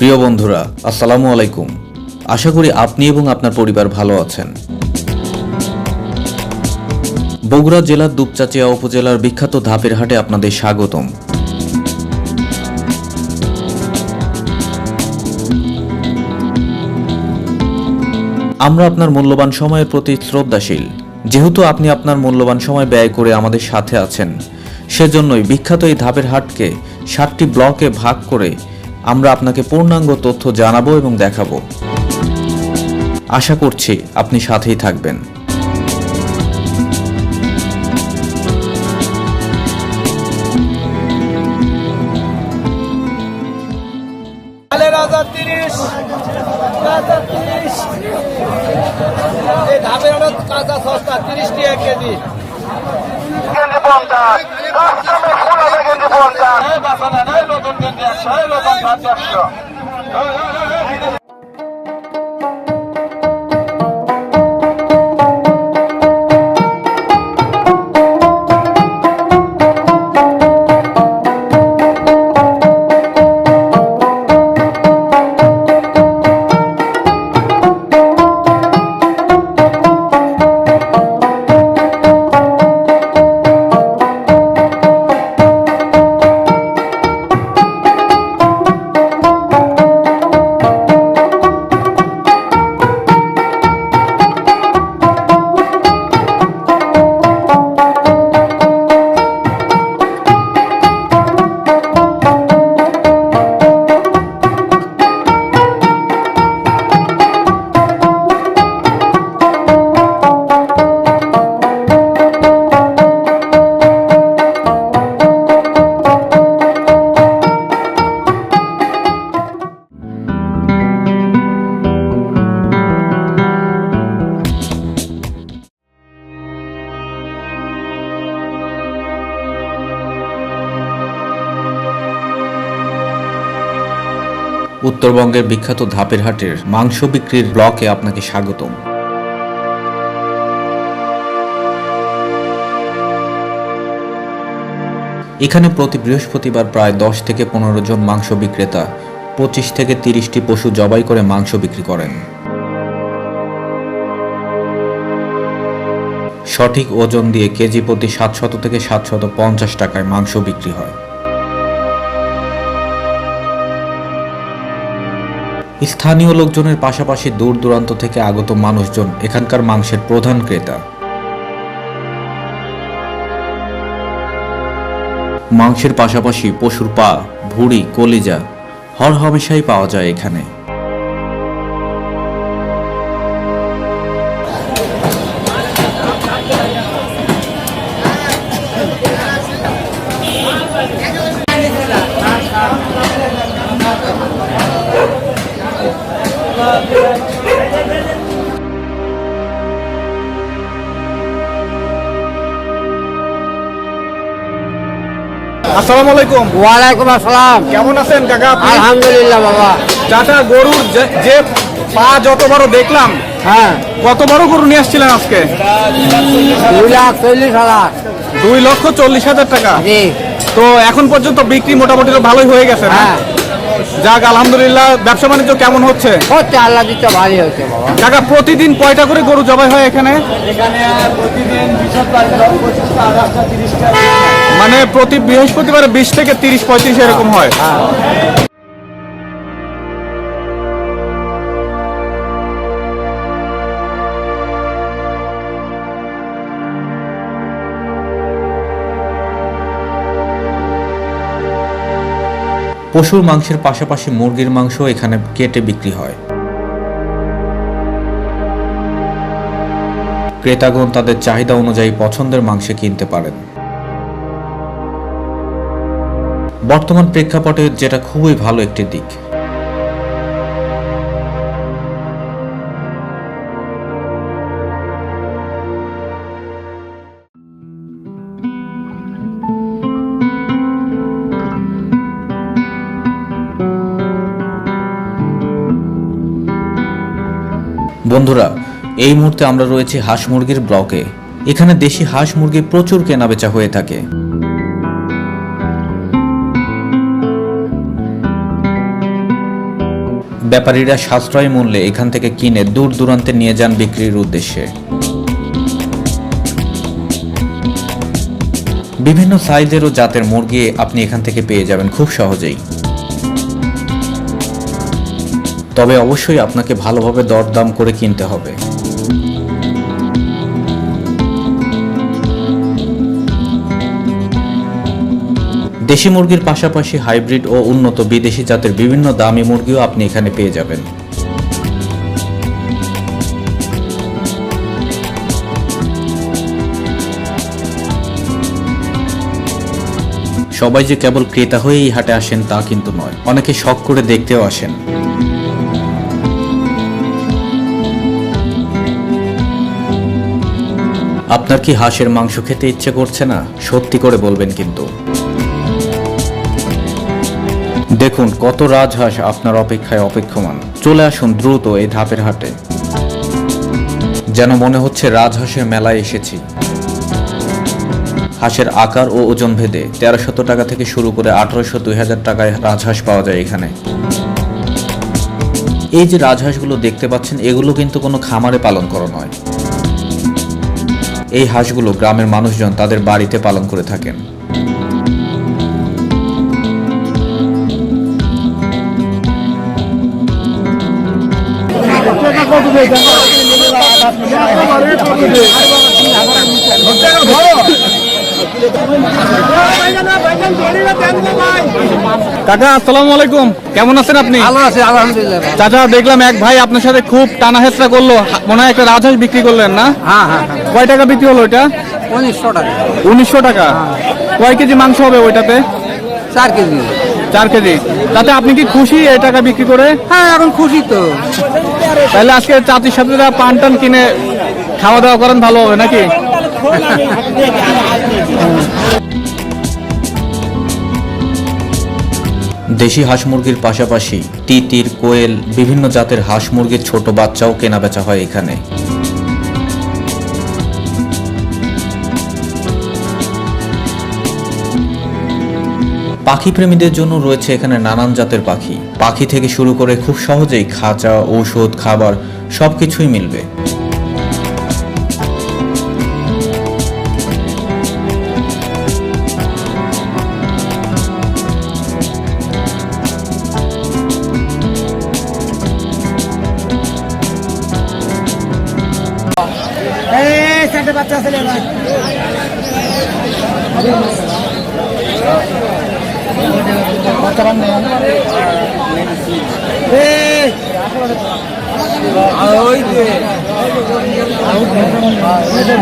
প্রিয় বন্ধুরা, আসসালামু আলাইকুম। আশা করি আপনি এবং আপনার পরিবার ভালো আছেন। বগুড়া জেলার দুপচাচিয়া উপজেলার বিখ্যাত ধাপের হাটে আপনাদের স্বাগতম। আমরা আপনার মূল্যবান সময়ের প্রতি শ্রদ্ধাশীল। যেহেতু আপনি আপনার মূল্যবান সময় ব্যয় করে আমাদের সাথে আছেন, সেজন্যই বিখ্যাত এই ধাপের হাটকে সাতটি ব্লকে ভাগ করে আমরা আপনাকে পূর্ণাঙ্গ তথ্য জানাব এবং দেখাবো। আশা করছি আপনি সাথেই থাকবেন। কাঁচা সস্তা কেজি। গেঞ্জি পঞ্চাশ কাস্টমে ফুল হবে গেঞ্জি পঞ্চাশ নতুন গেঞ্জি একশো নতুন শার্ট একশো উত্তরবঙ্গের বিখ্যাত ধাপের হাটের মাংস বিক্রির ব্লকে আপনাকে স্বাগতম। এখানে প্রতি বৃহস্পতিবার প্রায় দশ থেকে পনেরো জন মাংস বিক্রেতা পঁচিশ থেকে তিরিশটি পশু জবাই করে মাংস বিক্রি করেন। সঠিক ওজন দিয়ে কেজি প্রতি সাতশত থেকে সাতশত পঞ্চাশ টাকায় মাংস বিক্রি হয়। স্থানীয় লোকজনের পাশাপাশি দূর দূরান্ত থেকে আগত মানুষজন এখানকার মাংসের প্রধান ক্রেতা। মাংসের পাশাপাশি পশুর পা, ভুঁড়ি, কলিজা হর হমেশাই পাওয়া যায় এখানে। আসসালামু আলাইকুম। ওয়ালাইকুম আসসালাম। কেমন আছেন কাকা? আলহামদুলিল্লাহ বাবা। চাচা গরুর যে- পা যত বড় দেখলাম হ্যাঁ। কত বড় গরু নিয়ে আসছিলেন আজকে? দুই লাখ চল্লিশ হাজার। দুই লক্ষ চল্লিশ হাজার টাকা। জি। তো এখন পর্যন্ত বিক্রি মোটামুটি তো ভালোই হয়ে গেছে হ্যাঁ। যাক আলহামদুলিল্লাহ ব্যবসা বাণিজ্য কেমন হচ্ছে? হচ্ছে আল্লাহ দিচ্ছে ভালোই হচ্ছে বাবা। কাকা প্রতিদিন কয়টা করে গরু জবাই হয় এখানে? মানে প্রতি বৃহস্পতিবার বিশ থেকে তিরিশ পঁয়ত্রিশ এরকম হয় পশুর মাংসের পাশাপাশি মুরগির মাংস এখানে কেটে বিক্রি হয়। ক্রেতাগণ তাদের চাহিদা অনুযায়ী পছন্দের মাংস কিনতে পারেন। বর্তমান প্রেক্ষাপটে যেটা খুবই ভালো একটি দিক। বন্ধুরা, এই মুহূর্তে আমরা রয়েছি হাঁস মুরগির ব্লকে। এখানে দেশি হাঁস মুরগি প্রচুর কেনাবেচা হয়ে থাকে। ব্যাপারীরা সাশ্রয় মূল্যে এখান থেকে কিনে দূর দূরান্তে নিয়ে যান বিক্রির উদ্দেশ্যে। বিভিন্ন সাইজের ও জাতের মুরগি আপনি এখান থেকে পেয়ে যাবেন খুব সহজেই। তবে অবশ্যই আপনাকে ভালোভাবে দরদাম করে কিনতে হবে। দেশি মুরগির পাশাপাশি হাইব্রিড ও উন্নত বিদেশি জাতের বিভিন্ন দামি মুরগিও আপনি এখানে পেয়ে যাবেন। সবাই যে কেবল ক্রেতা হয়ে এই হাটে আসেন তা কিন্তু নয়, অনেকে শখ করে দেখতেও আসেন। আপনার কি হাঁসের মাংস খেতে ইচ্ছে করছে না? সত্যি করে বলবেন কিন্তু। দেখুন কত রাজহাঁস আপনার অপেক্ষায় অপেক্ষমান। চলে আসুন দ্রুত এই ধাপের হাটে। যেন মনে হচ্ছে রাজহাঁসের মেলায় এসেছি। হাঁসের আকার ও ওজন ভেদে তেরোশত টাকা থেকে শুরু করে আঠারোশো দুই হাজার টাকায় রাজহাঁস পাওয়া যায় এখানে। এই যে রাজহাঁসগুলো দেখতে পাচ্ছেন, এগুলো কিন্তু কোনো খামারে পালন করা নয়। এই হাঁসগুলো গ্রামের মানুষজন তাদের বাড়িতে পালন করে থাকেন। কাকা আসসালামু আলাইকুম। কেমন আছেন আপনি? ভালো আছে আলহামদুলিল্লাহ চাচা দেখলাম এক ভাই আপনার সাথে খুব টানা হেচড়া করল। মনে হয় একটা রাজহাঁস বিক্রি করলেন না? হ্যাঁ হ্যাঁ হ্যাঁ। কয় টাকা বিক্রি হলো ওইটা? উনিশশো টাকা। উনিশশো টাকা। কয় কেজি মাংস হবে ওইটাতে? চার কেজি। চার কেজি। তাতে আপনি কি খুশি এই টাকা বিক্রি করে? হ্যাঁ এখন খুশি তো। তাহলে আজকে চাচির সাথে পান টান কিনে খাওয়া দাওয়া করেন, ভালো হবে নাকি? দেশি হাঁস মুরগির পাশাপাশি তিতির, কোয়েল, বিভিন্ন জাতের হাঁস মুরগির ছোট বাচ্চাও কেনা বেচা হয় এখানে। পাখি প্রেমীদের জন্য রয়েছে এখানে নানান জাতের পাখি। পাখি থেকে শুরু করে খুব সহজেই খাঁচা, ঔষধ, খাবার সবকিছুই মিলবে। চাচা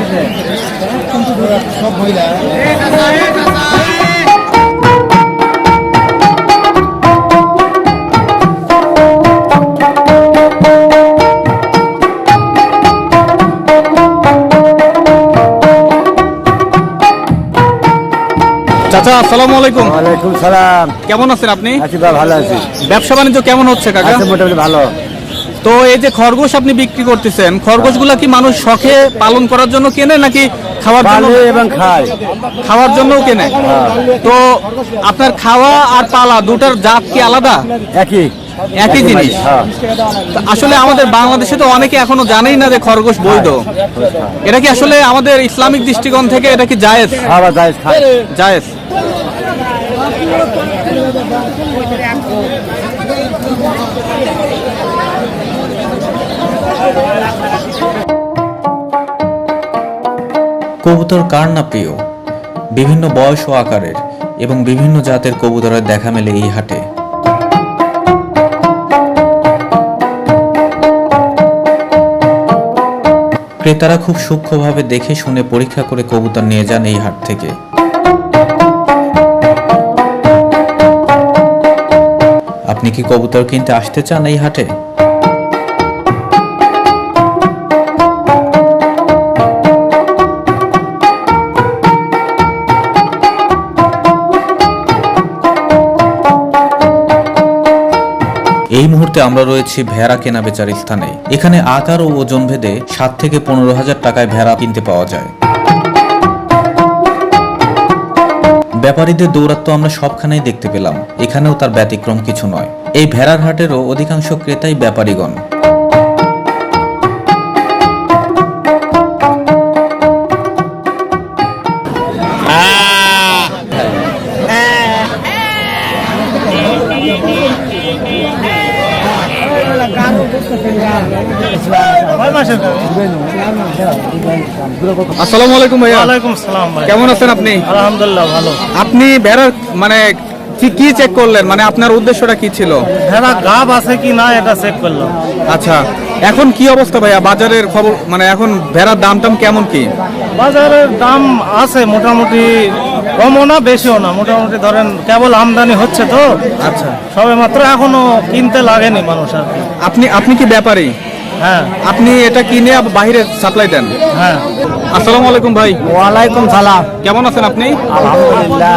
আসসালামু আলাইকুম। ওয়ালাইকুম সালাম। কেমন আছেন আপনি? আছি ভালো আছি। ব্যবসা বাণিজ্য কেমন হচ্ছে কাকা? মোটামুটি ভালো। তো এই যে খরগোশ আপনি বিক্রি করতেছেন খরগোশগুলা কি মানুষ শখে পালন করার জন্য কেনে নাকি খাওয়ার জন্য? এবং খায়। খাওয়ার জন্যও কেনে? তো আপনার খাওয়া আর পালা দুটার জাত কি আলাদা? একই। একই জিনিস। হ্যাঁ। তো আসলে আমাদের বাংলাদেশে তো অনেকে এখনও জানেই না যে খরগোশ বৈধ। এটা কি আসলে আমাদের ইসলামিক দৃষ্টিকোণ থেকে এটা কি জায়েজ? খায় জায়েজ। কবুতর কার না প্রিয়? বিভিন্ন বয়স ও আকারের এবং বিভিন্ন জাতের কবুতরের দেখা মেলে এই হাটে। ক্রেতারা খুব সূক্ষ্মভাবে দেখে শুনে পরীক্ষা করে কবুতর নিয়ে যান এই হাট থেকে। আপনি কি কবুতর কিনতে আসতে চান এই হাটে? মুহূর্তে আমরা রয়েছি ভেড়া কেনা বেচার স্থানে। এখানে আকার ও ওজন ভেদে সাত থেকে পনেরো হাজার টাকায় ভেড়া কিনতে পাওয়া যায়। ব্যাপারীদের দৌরাত্ম আমরা সবখানেই দেখতে পেলাম। এখানেও তার ব্যতিক্রম কিছু নয়। এই ভেড়ার হাটেরও অধিকাংশ ক্রেতাই ব্যাপারীগণ। আসসালামু আলাইকুম ভাইয়া। ওয়ালাইকুম সালাম ভাই। কেমন আছেন আপনি? আলহামদুলিল্লাহ ভালো। আপনি ভেড়ার মানে কি কি চেক করলেন? মানে আপনার উদ্দেশ্যটা কি ছিল? ভেড়া গাব আছে কি না এটা চেক করলাম। আচ্ছা এখন কি অবস্থা ভাইয়া? বাজারের খবর মানে এখন ভেড়ার দাম টাম কেমন কি? বাজারের দাম আছে মোটামুটি কমও না বেশিও না। মোটামুটি ধরেন কেবল আমদানি হচ্ছে তো। আচ্ছা। সবে মাত্র এখনও কিনতে লাগেনি মানুষ আর আপনি আপনি কি ব্যাপারী? হ্যাঁ। আপনি এটা কিনে বাহিরে বাইরে সাপ্লাই দেন? হ্যাঁ। আসসালামু আলাইকুম ভাই। ওয়ালাইকুম সালাম। কেমন আছেন আপনি? আলহামদুলিল্লাহ।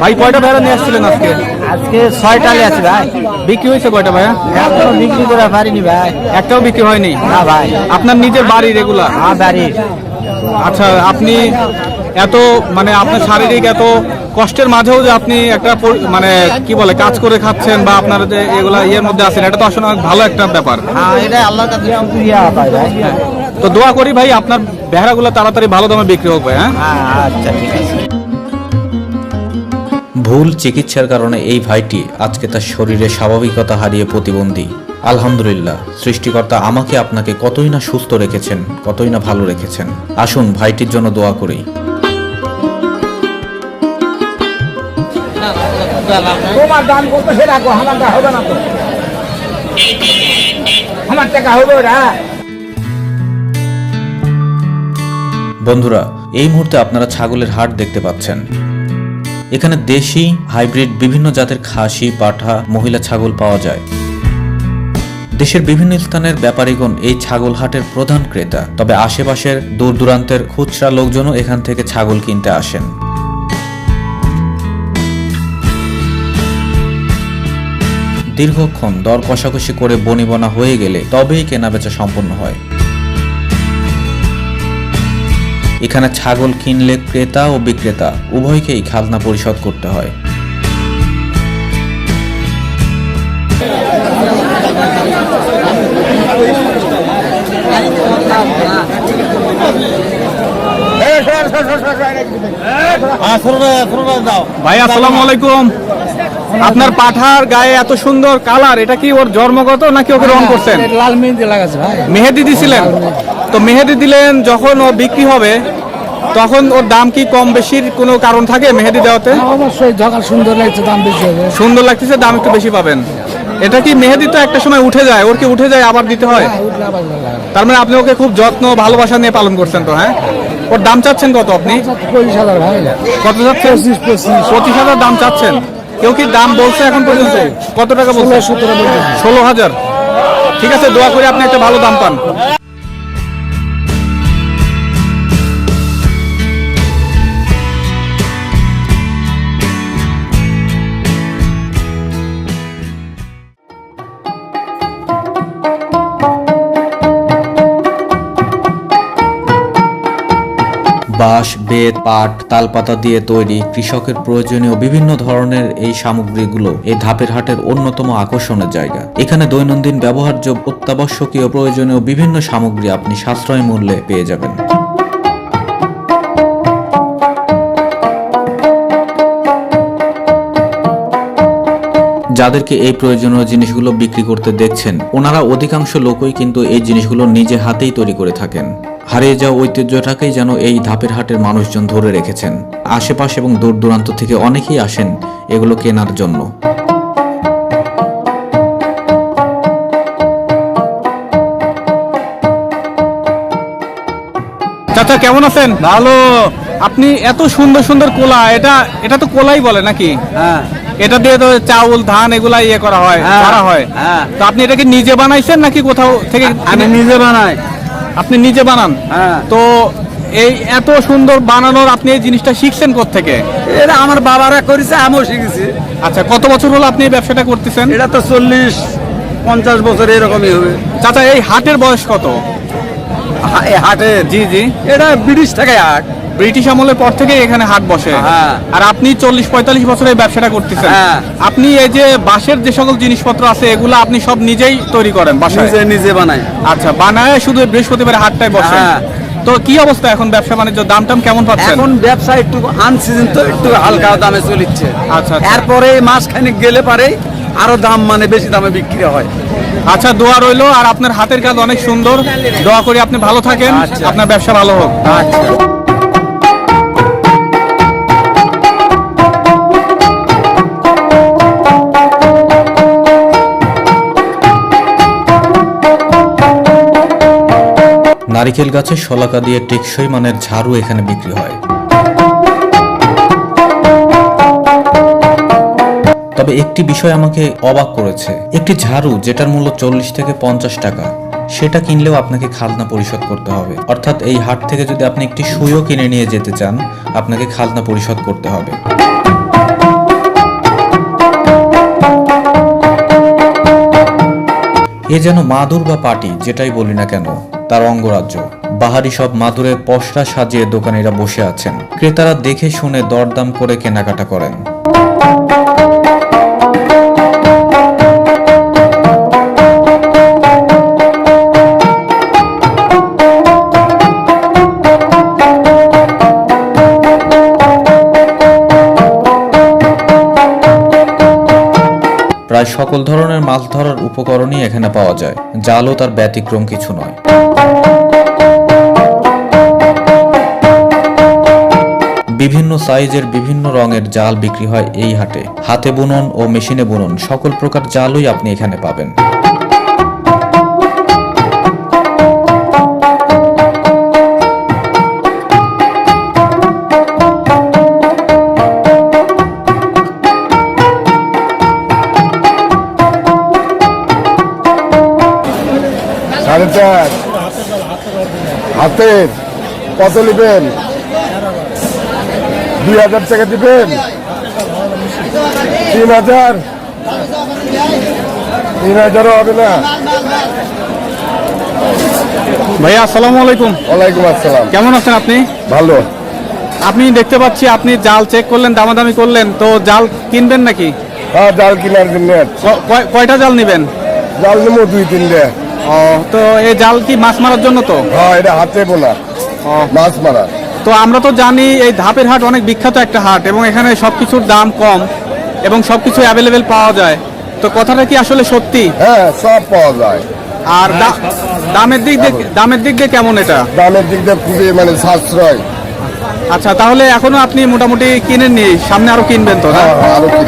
ভাই কয়টা ভেড়া নিয়ে আসছিলেন আজকে? আজকে ছয়টা নিয়ে আছে ভাই। বিক্রি হয়েছে কয়টা ভাইয়া এখনও বিক্রি করে পারিনি ভাই। একটাও বিক্রি হয়নি? না ভাই। আপনার নিজের বাড়ি রেগুলার? হ্যাঁ বাড়ির আচ্ছা আপনি এত মানে আপনার শারীরিক এত কষ্টের মাঝেও যে আপনি একটা মানে কি বলে কাজ করে খাচ্ছেন বা আপনার যে এগুলা ইয়ের মধ্যে আছেন এটা তো আসলে অনেক ভালো একটা ব্যাপার। হ্যাঁ এটা আল্লাহর কাছে শুকরিয়া ভাই ভাই। তো দোয়া করি ভাই আপনার বেহারাগুলো তাড়াতাড়ি ভালো দামে বিক্রি হোক ভাই হ্যাঁ? হ্যাঁ আচ্ছা ঠিক আছে। ভুল চিকিৎসার কারণে এই ভাইটি আজকে তার শরীরে স্বাভাবিকতা হারিয়ে প্রতিবন্ধী। আলহামদুলিল্লাহ সৃষ্টিকর্তা আমাকে আপনাকে কতই না সুস্থ রেখেছেন কতই না ভালো রেখেছেন। আসুন ভাইটির জন্য দোয়া করি। তোমার দাম কত সে রাখো আমারটা হবে না তো। আমার টাকা হবে ওরা। বন্ধুরা এই মুহূর্তে আপনারা ছাগলের হাট দেখতে পাচ্ছেন। এখানে দেশি হাইব্রিড বিভিন্ন জাতের খাসি পাঠা মহিলা ছাগল পাওয়া যায়। দেশের বিভিন্ন স্থানের ব্যাপারীগণ এই ছাগল হাটের প্রধান ক্রেতা। তবে আশেপাশের দূর দূরান্তের খুচরা লোকজনও এখান থেকে ছাগল কিনতে আসেন। দীর্ঘক্ষণ দর কষাকষি করে বনিবনা হয়ে গেলে তবেই কেনাবেচা সম্পন্ন হয়। এখানে ছাগল কিনলে ক্রেতা ও বিক্রেতা উভয়কেই খাজনা পরিশোধ করতে হয়। ভাই আসসালামু আলাইকুম। আপনার পাঠার গায়ে এত সুন্দর কালার এটা কি ওর জন্মগত নাকি ওকে রং করছেন? লাল মেহেন্দি লাগাচ্ছে ভাই। মেহেদি দিছিলেন? তো মেহেদি দিলেন যখন ও বিক্রি হবে তখন ওর দাম কি কম বেশির কোনো কারণ থাকে মেহেদি দেওয়াতে? অবশ্যই ঝকাল সুন্দর লাগছে দাম বেশি হবে। সুন্দর লাগতেছে দাম একটু বেশি পাবেন। এটা কি মেহেদি তো একটা সময় উঠে যায় ওর কি উঠে যায় আবার দিতে হয়? তার মানে আপনি ওকে খুব যত্ন ভালোবাসা নিয়ে পালন করছেন তো হ্যাঁ? ওর দাম চাচ্ছেন কত আপনি? পঁচিশ হাজার কত চাচ্ছেন? পঁচিশ হাজার দাম চাচ্ছেন? কেউ কি দাম বলছে এখন পর্যন্ত? কত টাকা বলছে? সতেরো ষোলো হাজার। ঠিক আছে দোয়া করে আপনি একটা ভালো দাম পান। বাঁশ, বেত, পাট, তালপাতা দিয়ে তৈরি কৃষকের প্রয়োজনীয় বিভিন্ন ধরনের এই সামগ্রীগুলো এই ধাপের হাটের অন্যতম আকর্ষণের জায়গা। এখানে দৈনন্দিন ব্যবহার্য অত্যাবশ্যকীয় প্রয়োজনীয় বিভিন্ন সামগ্রী আপনি সাশ্রয় মূল্যে পেয়ে যাবেন। যাদেরকে এই প্রয়োজনীয় জিনিসগুলো বিক্রি করতে দেখছেন, ওনারা অধিকাংশ লোকই কিন্তু এই জিনিসগুলো নিজে হাতেই তৈরি করে থাকেন। হারিয়ে যাওয়া ঐতিহ্যটাকেই যেন এই ধাপের হাটের মানুষজন ধরে রেখেছেন। আশেপাশ এবং দূর দূরান্ত থেকে অনেকেই আসেন এগুলো কেনার জন্য। চাচা কেমন আছেন? ভালো। আপনি এত সুন্দর সুন্দর কোলা এটা এটা তো কোলাই বলে নাকি? হ্যাঁ। এটা দিয়ে তো চাউল ধান এগুলা ইয়ে করা হয় হ্যাঁ, করা হয়। হ্যাঁ। তো আপনি এটাকে নিজে বানাইছেন নাকি কোথাও থেকে আমি নিজে বানাই। আপনি নিজে বানান। হ্যাঁ। তো এই এত সুন্দর বানানোর আপনি এই জিনিসটা শিখছেন থেকে এটা আমার বাবারা করেছে আমিও শিখেছি। আচ্ছা কত বছর হলো আপনি এই ব্যবসাটা করতেছেন? এটা তো চল্লিশ পঞ্চাশ বছর এরকমই হবে। চাচা এই হাটের বয়স কত? হাটে এই হাটে? জি জি। এটা ব্রিটিশ টাকায় হাট। ব্রিটিশ আমলের পর থেকে এখানে হাট বসে। হ্যাঁ। আর আপনি চল্লিশ পঁয়তাল্লিশ বছর এই ব্যবসাটা করতেছেন। হ্যাঁ। আপনি এই যে বাঁশের যে সকল জিনিসপত্র আছে এগুলো আপনি সব নিজেই তৈরি করেন বাসায়? নিজে বানাই। আচ্ছা বানায় শুধু বৃহস্পতিবার হাটটায় বসে হ্যাঁ। তো কি অবস্থা এখন ব্যবসা বাণিজ্য? দাম টাম কেমন পাচ্ছেন? এখন ব্যবসা একটু আনসিজন তো একটু হালকা দামে চলিচ্ছে। আচ্ছা, আচ্ছা। এরপরে মাস খানিক গেলে পারে আরও দাম মানে বেশি দামে বিক্রি হয়। আচ্ছা দোয়া রইল। আর আপনার হাতের কাজ অনেক সুন্দর। দোয়া করি আপনি ভালো থাকেন। আচ্ছা। আপনার ব্যবসা ভালো হোক। আচ্ছা। নারিকেল গাছের শলাকা দিয়ে টেকসই মানের ঝাড়ু এখানে বিক্রি হয়। তবে একটি বিষয় আমাকে অবাক করেছে। একটি ঝাড়ু যেটার মূল্য চল্লিশ থেকে পঞ্চাশ টাকা, সেটা কিনলেও আপনাকে খাজনা পরিশোধ করতে হবে। অর্থাৎ এই হাট থেকে যদি আপনি একটি সুইও কিনে নিয়ে যেতে চান, আপনাকে খাজনা পরিশোধ করতে হবে। এ যেন মাদুর বা পাটি, যেটাই বলি না কেন তার অঙ্গরাজ্য। বাহারি সব মাদুরে পশরা সাজিয়ে দোকানিরা বসে আছেন। ক্রেতারা দেখে শুনে দরদাম করে কেনাকাটা করেন। প্রায় সকল ধরনের মাছ ধরার উপকরণই এখানে পাওয়া যায়। জালও তার ব্যতিক্রম কিছু নয়। বিভিন্ন সাইজের বিভিন্ন রঙের জাল বিক্রি হয় এই হাটে। হাতে বুনন ও মেশিনে বুনন, সকল প্রকার জালই আপনি এখানে পাবেন। হাতের। কত নেবেন? দুই হাজার টাকা দিবেন। তিন হাজার। তিন হাজারও হবে না। ভাইয়া আসসালামু আলাইকুম। ওয়ালাইকুম আসসালাম। কেমন আছেন আপনি? ভালো। আপনি দেখতে পাচ্ছি আপনি জাল চেক করলেন দামাদামি করলেন তো জাল কিনবেন নাকি? হ্যাঁ জাল কেনার জন্য। কয়টা জাল নেবেন? জাল নেব দুই তিনটে। ও তো এই জাল কি মাছ মারার জন্য তো? হ্যাঁ এটা হাতে বোনা। মাছ মারা। তো আমরা তো জানি এই ধাপের হাট অনেক বিখ্যাত একটা হাট এবং এখানে সব কিছুর দাম কম এবং সবকিছু অ্যাভেলেবেল পাওয়া যায়। তো কথাটা কি আসলে সত্যি? হ্যাঁ সব পাওয়া যায়। আর দামের দিক দিয়ে দামের। দিক দিয়ে কেমন এটা? দামের দিক দিয়ে খুবই মানে সাশ্রয়। আচ্ছা তাহলে এখনও আপনি মোটামুটি কিনেননি সামনে আরও কিনবেন তো হ্যাঁ হ্যাঁ, আরও কি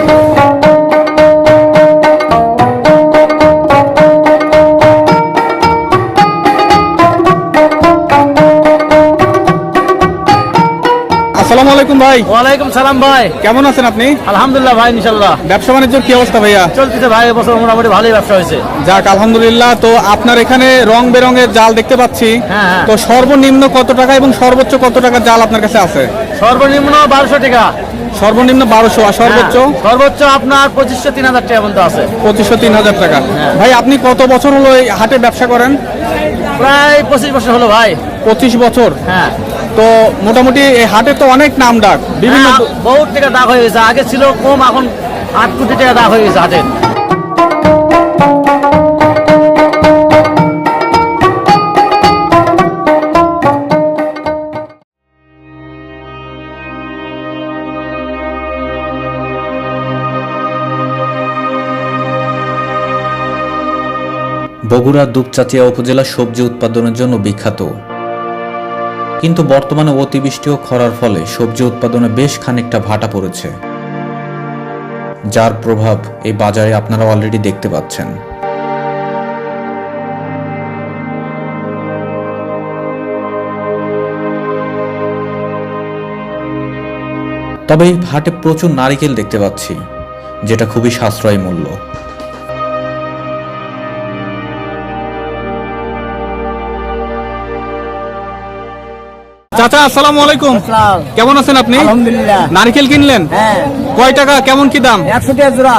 আসসালামু আলাইকুম ভাই। ওয়ালাইকুম সালাম ভাই। কেমন আছেন আপনি? আলহামদুলিল্লাহ ভাই ইনশাল্লাহ ব্যবসা বাণিজ্যের কি অবস্থা ভাইয়া? চলতেছে ভাই এবছর মোটামুটি ভালোই ব্যবসা হয়েছে। যাক আলহামদুলিল্লাহ। তো আপনার এখানে রং বেরঙের জাল দেখতে পাচ্ছি। হ্যাঁ, হ্যাঁ। তো সর্বনিম্ন কত টাকা এবং সর্বোচ্চ কত টাকার জাল আপনার কাছে আছে? সর্বনিম্ন বারোশো টাকা। সর্বনিম্ন বারোশো আর সর্বোচ্চ হ্যাঁ, সর্বোচ্চ? আপনার পঁচিশশো তিন হাজার টাকা পর্যন্ত আছে। পঁচিশশো তিন হাজার টাকা। ভাই আপনি কত বছর হলো এই হাটে ব্যবসা করেন? প্রায় পঁচিশ বছর হলো ভাই। পঁচিশ বছর? হ্যাঁ। তো মোটামুটি এই হাটে তো অনেক নাম ডাক বিভিন্ন হ্যাঁ, বহুত টাকা দাগ হয়ে গেছে। আগে ছিল কম এখন আট কোটি টাকা দাগ হয়ে গেছে হাটের বগুড়া দুপচাচিয়া উপজেলা সবজি উৎপাদনের জন্য বিখ্যাত। কিন্তু বর্তমানে অতিবৃষ্টি ও খরার ফলে সবজি উৎপাদনে বেশ খানিকটা ভাটা পড়েছে। যার প্রভাব এই বাজারে আপনারা অলরেডি দেখতে পাচ্ছেন। তবে হাটে প্রচুর নারিকেল দেখতে পাচ্ছি, যেটা খুবই সাশ্রয়ী মূল্য। চাচা আসসালামু আলাইকুম। কেমন আছেন আপনি? নারকেল কিনলেন? হ্যাঁ। কয় টাকা কেমন কি দাম? একশো টাকা জোড়া।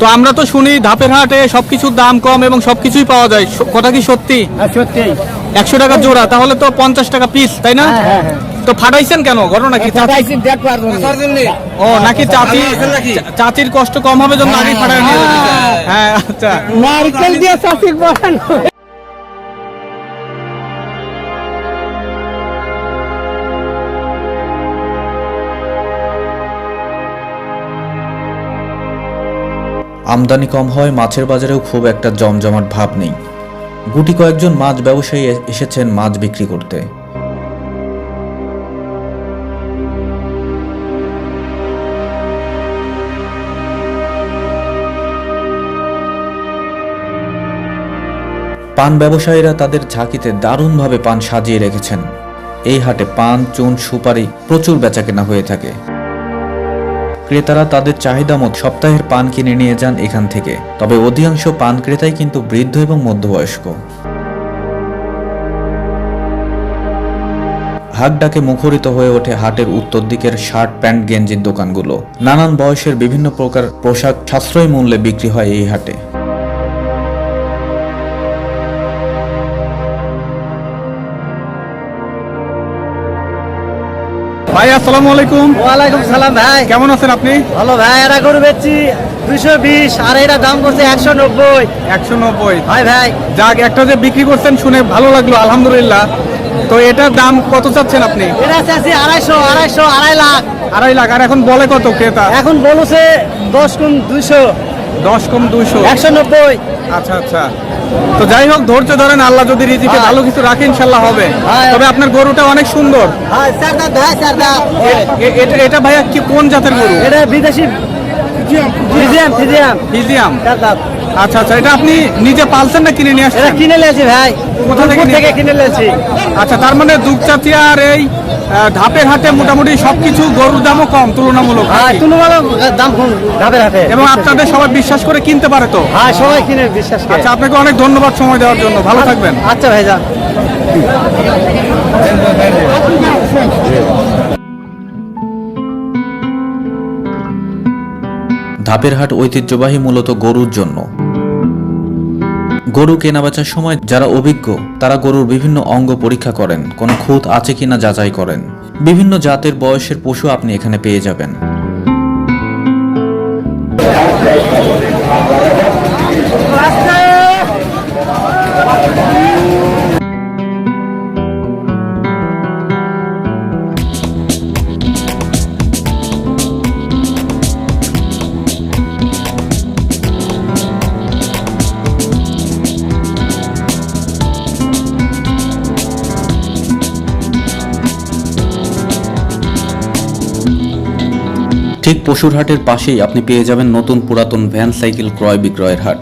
তো আমরা তো শুনি ধাপের হাটে সবকিছুর দাম কম এবং সবকিছুই পাওয়া যায়। কথা কি সত্যি? হ্যাঁ সত্যি। একশো টাকা জোড়া তাহলে তো পঞ্চাশ টাকা পিস তাই না? হ্যাঁ। তো ফাটাইছেন কেন? ঘটনা কি? ও নাকি চাচি চাচির কষ্ট কম হবে জন্য আগে ফাটাই হ্যাঁ আচ্ছা। নারকেল দিয়ে চাষিক আমদানি কম হয়, মাছের বাজারেও খুব একটা জমজমাট ভাব নেই। গুটি কয়েকজন মাছ ব্যবসায়ী এসেছেন মাছ বিক্রি করতে। পান ব্যবসায়ীরা তাদের ঝাঁকিতে দারুণভাবে পান সাজিয়ে রেখেছেন। এই হাটে পান, চুন, সুপারি প্রচুর বেচাকেনা হয়ে থাকে। ক্রেতারা তাদের চাহিদা মত সপ্তাহের পান কিনে নিয়ে যান এখান থেকে। তবে অধিকাংশ পান ক্রেতাই কিন্তু বৃদ্ধ এবং মধ্যবয়স্ক। হাট ডাকে মুখরিত হয়ে ওঠে হাটের উত্তর দিকের শার্ট প্যান্ট গেঞ্জির দোকানগুলো। নানান বয়সের বিভিন্ন প্রকার পোশাক সাশ্রয়ী মূল্যে বিক্রি হয় এই হাটে। ভাই আসসালামু আলাইকুম। ওয়ালাইকুম সালাম ভাই। কেমন আছেন আপনি? ভালো ভাই এরা গরু বেচছি দুইশো বিশ আর এটা দাম করছে একশো নব্বই। একশো নব্বই। ভাই ভাই। যাক একটা যে বিক্রি করছেন শুনে ভালো লাগল আলহামদুলিল্লাহ। তো এটার দাম কত চাচ্ছেন আপনি? এটা চাচ্ছি আড়াইশো আড়াইশো আড়াই লাখ। আড়াই লাখ আর এখন বলে কত ক্রেতা? এখন বলছে দশ গুণ দুইশো। দশ কম দুইশো। একশো নব্বই। আচ্ছা আচ্ছা। তো যাই হোক ধৈর্য ধরেন আল্লাহ যদি রিজিকে হ্যাঁ। ভালো কিছু রাখে ইনশাল্লাহ হবে। হ্যাঁ। তবে আপনার গরুটা অনেক সুন্দর। হ্যাঁ এটা ভাইয়া কি কোন জাতের গরু? এটা বিদেশি ফিজিয়াম ফিজিয়াম। দাঁত আচ্ছা আচ্ছা এটা আপনি নিজে পালছেন না কিনে নিয়ে এটা আসছেন কিনে নিয়েছি ভাই। কোথা থেকে থেকে কিনে নিয়েছি আচ্ছা তার মানে দুপচাচি আর এই ধাপের হাটে মোটামুটি সবকিছু গরুর দামও কম তুলনামূলক। হ্যাঁ? তুলনামূলক দাম কম ধাপের হাতে এবং আপনাদের সবাই বিশ্বাস করে কিনতে পারে তো? হ্যাঁ সবাই কিনে বিশ্বাস করে। আচ্ছা আপনাকে অনেক ধন্যবাদ সময় দেওয়ার জন্য। ভালো থাকবেন। আচ্ছা ভাই যান ধাপের হাট ঐতিহ্যবাহী মূলত গরুর জন্য। গরু কেনাবেচার সময় যারা অভিজ্ঞ, তারা গরুর বিভিন্ন অঙ্গ পরীক্ষা করেন, কোনো খুঁত আছে কিনা যাচাই করেন। বিভিন্ন জাতের বয়সের পশু আপনি এখানে পেয়ে যাবেন। ঠিক পশুর হাটের পাশেই আপনি পেয়ে যাবেন নতুন পুরাতন ভ্যান, সাইকেল ক্রয় বিক্রয়ের হাট।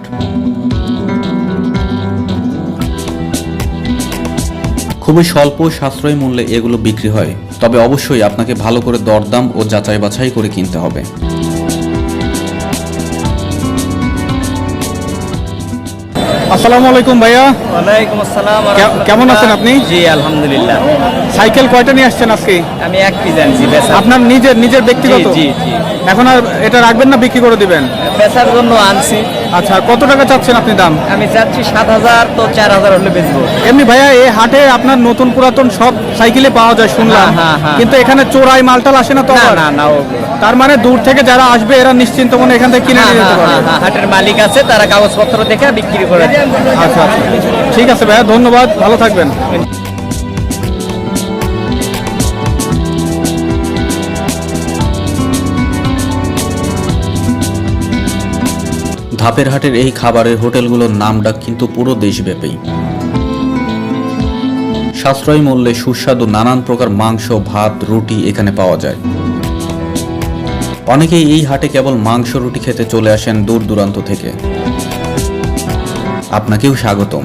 খুবই স্বল্প সাশ্রয়ী মূল্যে এগুলো বিক্রি হয়, তবে অবশ্যই আপনাকে ভালো করে দরদাম ও যাচাই বাছাই করে কিনতে হবে। আসসালামু আলাইকুম ভাইয়া। ওয়ালাইকুম আসসালাম। কেমন আছেন আপনি? জি আলহামদুলিল্লাহ। সাইকেল কয়টা নিয়ে আসছেন আজকে? আমি এক পিস আনছি আপনার নিজের নিজের ব্যক্তিগত? জি, জি। এখন আর এটা রাখবেন না বিক্রি করে দিবেন? বেচার জন্য আনছি। আচ্ছা কত টাকা চাচ্ছেন আপনি দাম? আমি চাচ্ছি সাত হাজার তো চার হাজার হলে বেচবো। এমনি ভাইয়া এই হাটে আপনার নতুন পুরাতন সব সাইকেলে পাওয়া যায় শুনলাম। হ্যাঁ, হ্যাঁ, হ্যাঁ। কিন্তু এখানে চোরাই মালটাল আসে না তো না না না তার মানে দূর থেকে যারা আসবে এরা নিশ্চিন্ত মনে এখান থেকে কিনে হ্যাঁ, নিয়ে যেতে হ্যাঁ, পারে হ্যাঁ, হ্যাঁ, হাটের মালিক আছে তারা কাগজপত্র দেখে বিক্রি করে আচ্ছা আচ্ছা। ঠিক আছে ভাইয়া ধন্যবাদ ভালো থাকবেন। ধাপের হাটের এই খাবারের হোটেলগুলোর নাম ডাক কিন্তু পুরো দেশব্যাপী। সাশ্রয়ী মূল্যে সুস্বাদু নানান প্রকার মাংস ভাত রুটি এখানে পাওয়া যায়। অনেকেই এই হাটে কেবল মাংস রুটি খেতে চলে আসেন দূর দূরান্ত থেকে। আপনাকেও স্বাগতম।